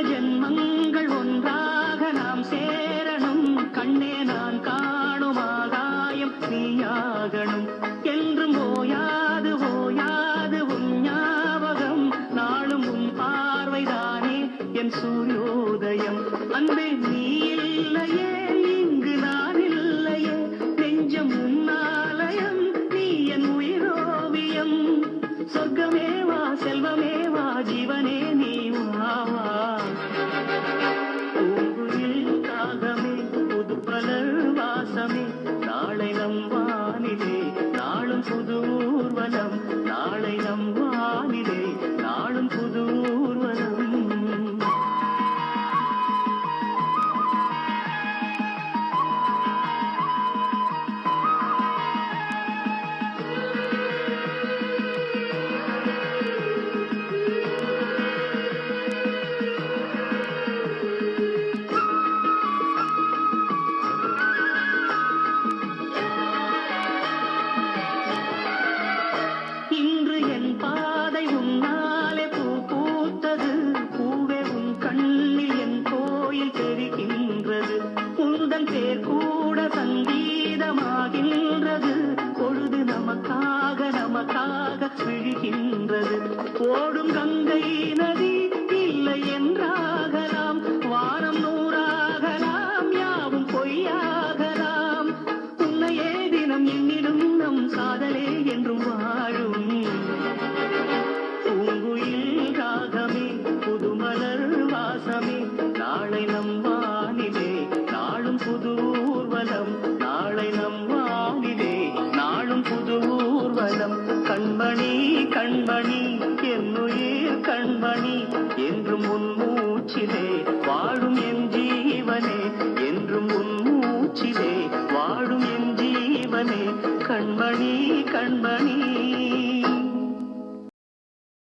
ஜென்மங்கள் ஒன்றாக நாம் சேரணும். கண்ணே நான் காணும் ஆதாயம் நீயாகணும். என்றும் ஓயாது ஓயாது உன் ஞாபகம். நாளும் உன் பார்வைதானே என் சூரியோதயம். அன்பே நீ இல்லையே இங்கு நான் இல்லையே. நெஞ்சம் உன்னாலயம் நீ என் உயிரோவியம். சொர்க்கமேவா செல்வமேவா ஜீவனே நீ மலர் வாசமே நாளை நம் வானிலே நாளும் புது ஊர்வலம். நாளை நம் கூட சங்கீதமாகின்றது. பொழுது நமக்காக நமக்காக விழுகின்றது ஓடும் கங்கை நதி இல்லை என்றால் ஊர்வலம். நாளை நம் வானிலே நாளும் புது ஊர்வலம். கண்மணி கண்மணி என்னுயிர் கண்மணி. என்றும் உன் மூச்சிலே வாழும் என் ஜீவனே. என்றும் உன் மூச்சிலே